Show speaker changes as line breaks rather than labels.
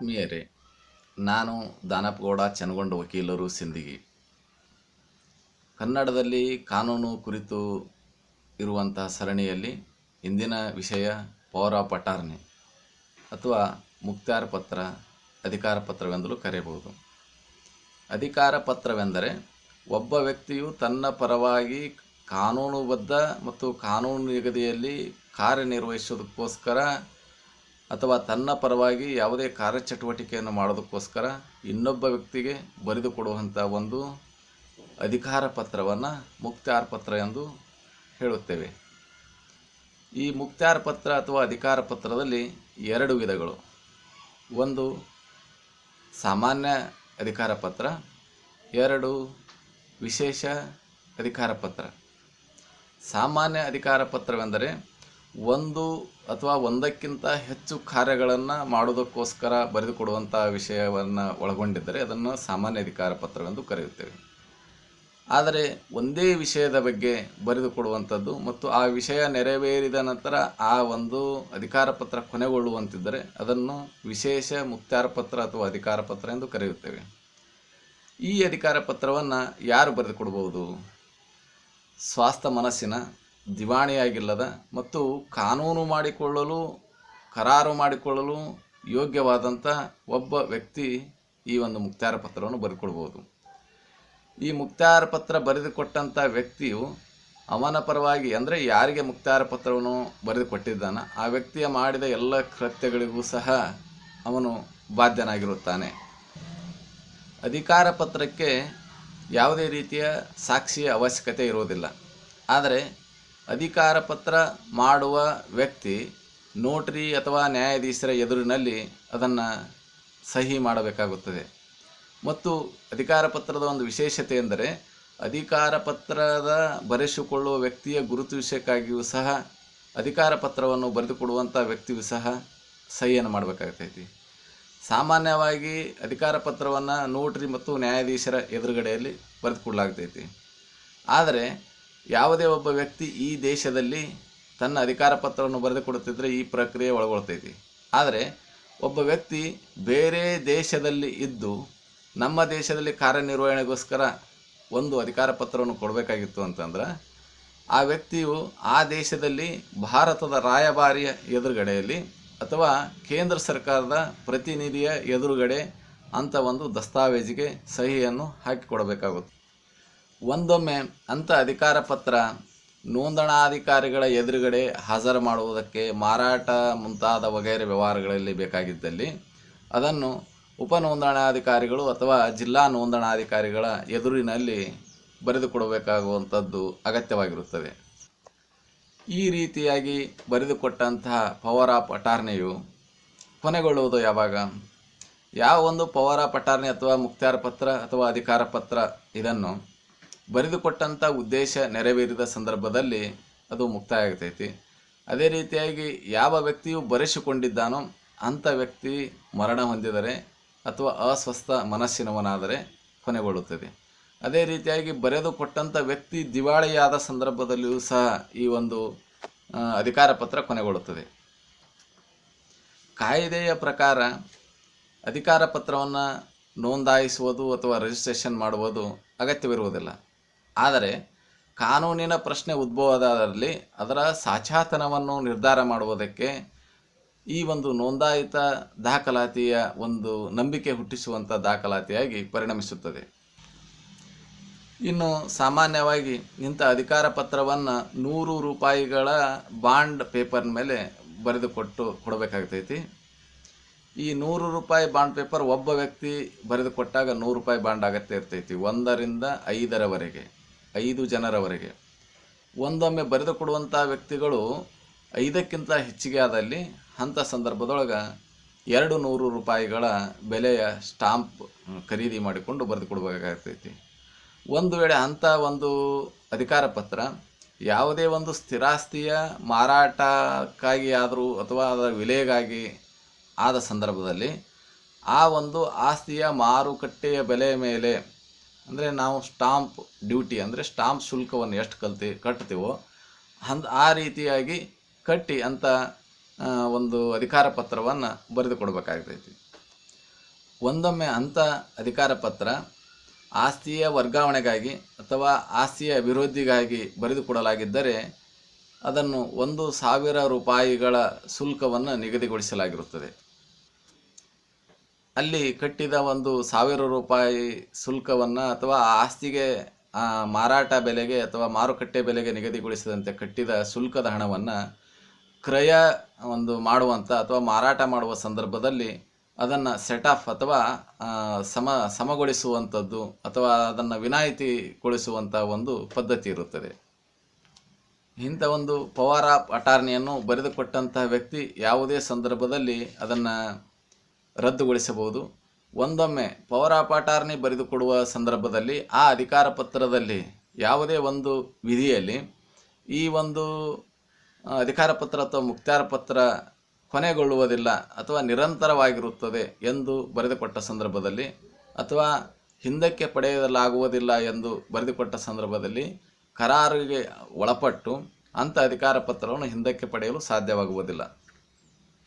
ಆತ್ಮೀಯರೇ, ನಾನು ದಾನಪ್ಪಗೌಡ ಚನಗೊಂಡ ವಕೀಲರು ಸಿಂದಗಿ ಕನ್ನಡದಲ್ಲಿ ಕಾನೂನು ಕುರಿತು ಇರುವಂತಹ ಸರಣಿಯಲ್ಲಿ ಇಂದಿನ ವಿಷಯ ಪವರ್ ಆಫ್ ಅಥವಾ ಮುಕ್ತಾರ ಪತ್ರ, ಅಧಿಕಾರ ಪತ್ರವೆಂದಲೂ ಕರೆಯಬಹುದು. ಅಧಿಕಾರ ಪತ್ರವೆಂದರೆ ಒಬ್ಬ ವ್ಯಕ್ತಿಯು ತನ್ನ ಪರವಾಗಿ ಕಾನೂನುಬದ್ಧ ಮತ್ತು ಕಾನೂನು ನಿಗದಿಯಲ್ಲಿ ಕಾರ್ಯನಿರ್ವಹಿಸೋದಕ್ಕೋಸ್ಕರ ಅಥವಾ ತನ್ನ ಪರವಾಗಿ ಯಾವುದೇ ಕಾರ್ಯಚಟುವಟಿಕೆಯನ್ನು ಮಾಡೋದಕ್ಕೋಸ್ಕರ ಇನ್ನೊಬ್ಬ ವ್ಯಕ್ತಿಗೆ ಬರೆದುಕೊಡುವಂಥ ಒಂದು ಅಧಿಕಾರ ಪತ್ರವನ್ನು ಮುಕ್ತಾರ ಪತ್ರ ಎಂದು ಹೇಳುತ್ತೇವೆ. ಈ ಮುಕ್ತಾರ ಪತ್ರ ಅಥವಾ ಅಧಿಕಾರ ಪತ್ರದಲ್ಲಿ ಎರಡು ವಿಧಗಳು. ಒಂದು ಸಾಮಾನ್ಯ ಅಧಿಕಾರ ಪತ್ರ, ಎರಡು ವಿಶೇಷ ಅಧಿಕಾರ ಪತ್ರ. ಸಾಮಾನ್ಯ ಅಧಿಕಾರ ಪತ್ರವೆಂದರೆ ಒಂದು ಅಥವಾ ಒಂದಕ್ಕಿಂತ ಹೆಚ್ಚು ಕಾರ್ಯಗಳನ್ನು ಮಾಡೋದಕ್ಕೋಸ್ಕರ ಬರೆದುಕೊಡುವಂಥ ವಿಷಯವನ್ನು ಒಳಗೊಂಡಿದ್ದರೆ ಅದನ್ನು ಸಾಮಾನ್ಯ ಅಧಿಕಾರ ಪತ್ರವೆಂದು ಕರೆಯುತ್ತೇವೆ. ಆದರೆ ಒಂದೇ ವಿಷಯದ ಬಗ್ಗೆ ಬರೆದುಕೊಡುವಂಥದ್ದು ಮತ್ತು ಆ ವಿಷಯ ನೆರವೇರಿದ ನಂತರ ಆ ಒಂದು ಅಧಿಕಾರ ಪತ್ರ ಕೊನೆಗೊಳ್ಳುವಂತಿದ್ದರೆ ಅದನ್ನು ವಿಶೇಷ ಮುಕ್ತಾರ ಪತ್ರ ಅಥವಾ ಅಧಿಕಾರ ಪತ್ರ ಎಂದು ಕರೆಯುತ್ತೇವೆ. ಈ ಅಧಿಕಾರ ಪತ್ರವನ್ನು ಯಾರು ಬರೆದುಕೊಡ್ಬೋದು? ಸ್ವಾಸ್ಥ ಮನಸ್ಸಿನ ದಿವಾಣಿಯಾಗಿಲ್ಲದ ಮತ್ತು ಕಾನೂನು ಮಾಡಿಕೊಳ್ಳಲು, ಕರಾರು ಮಾಡಿಕೊಳ್ಳಲು ಯೋಗ್ಯವಾದಂಥ ಒಬ್ಬ ವ್ಯಕ್ತಿ ಈ ಒಂದು ಮುಕ್ತಾರ ಪತ್ರವನ್ನು ಬರೆದುಕೊಳ್ಬೋದು ಈ ಮುಕ್ತಾರ ಪತ್ರ ಬರೆದುಕೊಟ್ಟಂಥ ವ್ಯಕ್ತಿಯು ಅವನ ಪರವಾಗಿ, ಅಂದರೆ ಯಾರಿಗೆ ಮುಕ್ತಾರ ಪತ್ರವನ್ನು ಬರೆದುಕೊಟ್ಟಿದ್ದಾನ ಆ ವ್ಯಕ್ತಿಯ ಮಾಡಿದ ಎಲ್ಲ ಕೃತ್ಯಗಳಿಗೂ ಸಹ ಅವನು ಬಾಧ್ಯನಾಗಿರುತ್ತಾನೆ. ಅಧಿಕಾರ ಪತ್ರಕ್ಕೆ ಯಾವುದೇ ರೀತಿಯ ಸಾಕ್ಷಿಯ ಅವಶ್ಯಕತೆ ಇರುವುದಿಲ್ಲ. ಆದರೆ ಅಧಿಕಾರ ಪತ್ರ ಮಾಡುವ ವ್ಯಕ್ತಿ ನೋಟ್ರಿ ಅಥವಾ ನ್ಯಾಯಾಧೀಶರ ಎದುರಿನಲ್ಲಿ ಅದನ್ನು ಸಹಿ ಮಾಡಬೇಕಾಗುತ್ತದೆ. ಮತ್ತು ಅಧಿಕಾರ ಪತ್ರದ ಒಂದು ವಿಶೇಷತೆ ಎಂದರೆ ಅಧಿಕಾರ ಪತ್ರದ ಬರೆಸಿಕೊಳ್ಳುವ ವ್ಯಕ್ತಿಯ ಗುರುತು ವಿಷಯಕ್ಕಾಗಿಯೂ ಸಹ ಅಧಿಕಾರ ಪತ್ರವನ್ನು ಬರೆದುಕೊಡುವಂಥ ವ್ಯಕ್ತಿಯೂ ಸಹ ಸಹಿಯನ್ನು ಮಾಡಬೇಕಾಗ್ತೈತಿ. ಸಾಮಾನ್ಯವಾಗಿ ಅಧಿಕಾರ ಪತ್ರವನ್ನು ನೋಟ್ರಿ ಮತ್ತು ನ್ಯಾಯಾಧೀಶರ ಎದುರುಗಡೆಯಲ್ಲಿ ಬರೆದುಕೊಡಲಾಗ್ತೈತಿ. ಆದರೆ ಯಾವುದೇ ಒಬ್ಬ ವ್ಯಕ್ತಿ ಈ ದೇಶದಲ್ಲಿ ತನ್ನ ಅಧಿಕಾರ ಪತ್ರವನ್ನು ಬರೆದುಕೊಡುತ್ತಿದ್ದರೆ ಈ ಪ್ರಕ್ರಿಯೆ ಒಳಗೊಳ್ತೈತಿ. ಆದರೆ ಒಬ್ಬ ವ್ಯಕ್ತಿ ಬೇರೆ ದೇಶದಲ್ಲಿ ಇದ್ದು ನಮ್ಮ ದೇಶದಲ್ಲಿ ಕಾರ್ಯನಿರ್ವಹಣೆಗೋಸ್ಕರ ಒಂದು ಅಧಿಕಾರ ಪತ್ರವನ್ನು ಕೊಡಬೇಕಾಗಿತ್ತು ಅಂತಂದ್ರೆ ಆ ವ್ಯಕ್ತಿಯು ಆ ದೇಶದಲ್ಲಿ ಭಾರತದ ರಾಯಭಾರಿಯ ಎದುರುಗಡೆಯಲ್ಲಿ ಅಥವಾ ಕೇಂದ್ರ ಸರ್ಕಾರದ ಪ್ರತಿನಿಧಿಯ ಎದುರುಗಡೆ ಅಂಥ ಒಂದು ದಸ್ತಾವೇಜಿಗೆ ಸಹಿಯನ್ನು ಹಾಕಿಕೊಡಬೇಕಾಗುತ್ತೆ. ಒಂದೊಮ್ಮೆ ಅಂಥ ಅಧಿಕಾರ ಪತ್ರ ನೋಂದಣಾಧಿಕಾರಿಗಳ ಎದುರುಗಡೆ ಹಾಜರು ಮಾಡುವುದಕ್ಕೆ ಮಾರಾಟ ಮುಂತಾದ ವಗೈರೆ ವ್ಯವಹಾರಗಳಲ್ಲಿ ಬೇಕಾಗಿದ್ದಲ್ಲಿ ಅದನ್ನು ಉಪ ನೋಂದಣಾಧಿಕಾರಿಗಳು ಅಥವಾ ಜಿಲ್ಲಾ ನೋಂದಣಾಧಿಕಾರಿಗಳ ಎದುರಿನಲ್ಲಿ ಬರೆದುಕೊಡಬೇಕಾಗುವಂಥದ್ದು ಅಗತ್ಯವಾಗಿರುತ್ತದೆ. ಈ ರೀತಿಯಾಗಿ ಬರೆದುಕೊಟ್ಟಂತಹ ಪವರ್ ಆಫ್ ಅಟಾರ್ನಿಯು ಕೊನೆಗೊಳ್ಳುವುದು ಯಾವಾಗ? ಯಾವ ಒಂದು ಪವರ್ ಆಫ್ ಅಟಾರ್ನಿ ಅಥವಾ ಮುಕ್ತಾರ ಪತ್ರ ಅಥವಾ ಅಧಿಕಾರ ಪತ್ರ ಇದನ್ನು ಬರೆದುಕೊಟ್ಟಂಥ ಉದ್ದೇಶ ನೆರವೇರಿದ ಸಂದರ್ಭದಲ್ಲಿ ಅದು ಮುಕ್ತಾಯ ಆಗ್ತೈತಿ ಅದೇ ರೀತಿಯಾಗಿ ಯಾವ ವ್ಯಕ್ತಿಯು ಬರೆಸಿಕೊಂಡಿದ್ದಾನೋ ಅಂಥ ವ್ಯಕ್ತಿ ಮರಣ ಹೊಂದಿದರೆ ಅಥವಾ ಅಸ್ವಸ್ಥ ಮನಸ್ಸಿನವನಾದರೆ ಕೊನೆಗೊಳ್ಳುತ್ತದೆ. ಅದೇ ರೀತಿಯಾಗಿ ಬರೆದು ಕೊಟ್ಟಂಥ ವ್ಯಕ್ತಿ ದಿವಾಳಿಯಾದ ಸಂದರ್ಭದಲ್ಲಿಯೂ ಸಹ ಈ ಒಂದು ಅಧಿಕಾರ ಪತ್ರ ಕೊನೆಗೊಳ್ಳುತ್ತದೆ. ಕಾಯ್ದೆಯ ಪ್ರಕಾರ ಅಧಿಕಾರ ಪತ್ರವನ್ನು ನೋಂದಾಯಿಸುವುದು ಅಥವಾ ರಿಜಿಸ್ಟ್ರೇಷನ್ ಮಾಡುವುದು ಅಗತ್ಯವಿರುವುದಿಲ್ಲ. ಆದರೆ ಕಾನೂನಿನ ಪ್ರಶ್ನೆ ಉದ್ಭವದಲ್ಲಿ ಅದರ ಸಾಚಾತನವನ್ನು ನಿರ್ಧಾರ ಮಾಡುವುದಕ್ಕೆ ಈ ಒಂದು ನೋಂದಾಯಿತ ದಾಖಲಾತಿಯ ಒಂದು ನಂಬಿಕೆ ಹುಟ್ಟಿಸುವಂಥ ದಾಖಲಾತಿಯಾಗಿ ಪರಿಣಮಿಸುತ್ತದೆ. ಇನ್ನು ಸಾಮಾನ್ಯವಾಗಿ ಇಂಥ ಅಧಿಕಾರ ಪತ್ರವನ್ನು ನೂರು ರೂಪಾಯಿಗಳ ಬಾಂಡ್ ಪೇಪರ್ ಮೇಲೆ ಬರೆದುಕೊಟ್ಟು ಕೊಡಬೇಕಾಗ್ತೈತಿ. ಈ ನೂರು ರೂಪಾಯಿ ಬಾಂಡ್ ಪೇಪರ್ ಒಬ್ಬ ವ್ಯಕ್ತಿ ಬರೆದುಕೊಟ್ಟಾಗ ನೂರು ರೂಪಾಯಿ ಬಾಂಡ್ ಅಗತ್ಯ ಇರ್ತೈತಿ, ಒಂದರಿಂದ ಐದರವರೆಗೆ. ಐದು ಜನರವರೆಗೆ. ಒಂದೊಮ್ಮೆ ಬರೆದು ಕೊಡುವಂಥ ವ್ಯಕ್ತಿಗಳು ಐದಕ್ಕಿಂತ ಹೆಚ್ಚಿಗೆ ಆದಲ್ಲಿ ಅಂಥ ಸಂದರ್ಭದೊಳಗೆ ಎರಡು ನೂರು ರೂಪಾಯಿಗಳ ಬೆಲೆಯ ಸ್ಟಾಂಪ್ ಖರೀದಿ ಮಾಡಿಕೊಂಡು ಬರೆದು ಕೊಡಬೇಕಾಗ್ತೈತಿ. ಒಂದು ವೇಳೆ ಅಂಥ ಒಂದು ಅಧಿಕಾರ ಪತ್ರ ಯಾವುದೇ ಒಂದು ಸ್ಥಿರಾಸ್ತಿಯ ಮಾರಾಟಕ್ಕಾಗಿ ಆದರೂ ಅಥವಾ ಅದರ ವಿಲೆಗಾಗಿ ಆದ ಸಂದರ್ಭದಲ್ಲಿ ಆ ಒಂದು ಆಸ್ತಿಯ ಮಾರುಕಟ್ಟೆಯ ಬೆಲೆ ಮೇಲೆ ಅಂದರೆ ನಾವು ಸ್ಟಾಂಪ್ ಡ್ಯೂಟಿ ಅಂದರೆ ಸ್ಟಾಂಪ್ ಶುಲ್ಕವನ್ನು ಎಷ್ಟು ಕಲ್ತಿ, ಕಟ್ತೀವೋ ಅಂದ್ ಆ ರೀತಿಯಾಗಿ ಕಟ್ಟಿ ಅಂತ ಒಂದು ಅಧಿಕಾರ ಪತ್ರವನ್ನು ಬರೆದು ಕೊಡಬೇಕಾಗ್ತೈತಿ. ಒಂದೊಮ್ಮೆ ಅಂಥ ಅಧಿಕಾರ ಪತ್ರ ಆಸ್ತಿಯ ವರ್ಗಾವಣೆಗಾಗಿ ಅಥವಾ ಆಸ್ತಿಯ ಅಭಿವೃದ್ಧಿಗಾಗಿ ಬರೆದುಕೊಡಲಾಗಿದ್ದರೆ ಅದನ್ನು ಒಂದು ಸಾವಿರ ರೂಪಾಯಿಗಳ ಶುಲ್ಕವನ್ನು ನಿಗದಿಗೊಳಿಸಲಾಗಿರುತ್ತದೆ. ಅಲ್ಲಿ ಕಟ್ಟಿದ ಒಂದು ಸಾವಿರ ರೂಪಾಯಿ ಶುಲ್ಕವನ್ನು ಅಥವಾ ಆಸ್ತಿಗೆ ಮಾರಾಟ ಬೆಲೆಗೆ ಅಥವಾ ಮಾರುಕಟ್ಟೆ ಬೆಲೆಗೆ ನಿಗದಿಗೊಳಿಸಿದಂತೆ ಕಟ್ಟಿದ ಶುಲ್ಕದ ಹಣವನ್ನು ಕ್ರಯ ಒಂದು ಮಾಡುವಂಥ ಅಥವಾ ಮಾರಾಟ ಮಾಡುವ ಸಂದರ್ಭದಲ್ಲಿ ಅದನ್ನು ಸೆಟ್ ಆಫ್ ಅಥವಾ ಸಮ ಸಮಗೊಳಿಸುವಂಥದ್ದು ಅಥವಾ ಅದನ್ನು ವಿನಾಯಿತಿಗೊಳಿಸುವಂಥ ಒಂದು ಪದ್ಧತಿ ಇರುತ್ತದೆ. ಇಂಥ ಒಂದು ಪವರ್ ಆಫ್ ಅಟಾರ್ನಿಯನ್ನು ಬರೆದುಕೊಟ್ಟಂತಹ ವ್ಯಕ್ತಿ ಯಾವುದೇ ಸಂದರ್ಭದಲ್ಲಿ ಅದನ್ನು ರದ್ದುಗೊಳಿಸಬಹುದು. ಒಂದೊಮ್ಮೆ ಪವರ್ ಆಫ್ ಅಟಾರ್ನಿ ಬರೆದುಕೊಡುವ ಸಂದರ್ಭದಲ್ಲಿ ಆ ಅಧಿಕಾರ ಪತ್ರದಲ್ಲಿ ಯಾವುದೇ ಒಂದು ವಿಧಿಯಲ್ಲಿ ಈ ಒಂದು ಅಧಿಕಾರ ಪತ್ರ ಅಥವಾ ಮುಕ್ತಾರ ಪತ್ರ ಕೊನೆಗೊಳ್ಳುವುದಿಲ್ಲ ಅಥವಾ ನಿರಂತರವಾಗಿರುತ್ತದೆ ಎಂದು ಬರೆದುಕೊಟ್ಟ ಸಂದರ್ಭದಲ್ಲಿ ಅಥವಾ ಹಿಂದಕ್ಕೆ ಪಡೆಯಲಾಗುವುದಿಲ್ಲ ಎಂದು ಬರೆದುಕೊಟ್ಟ ಸಂದರ್ಭದಲ್ಲಿ ಕರಾರಿಗೆ ಒಳಪಟ್ಟು ಅಂಥ ಅಧಿಕಾರ ಪತ್ರವನ್ನು ಹಿಂದಕ್ಕೆ ಪಡೆಯಲು ಸಾಧ್ಯವಾಗುವುದಿಲ್ಲ.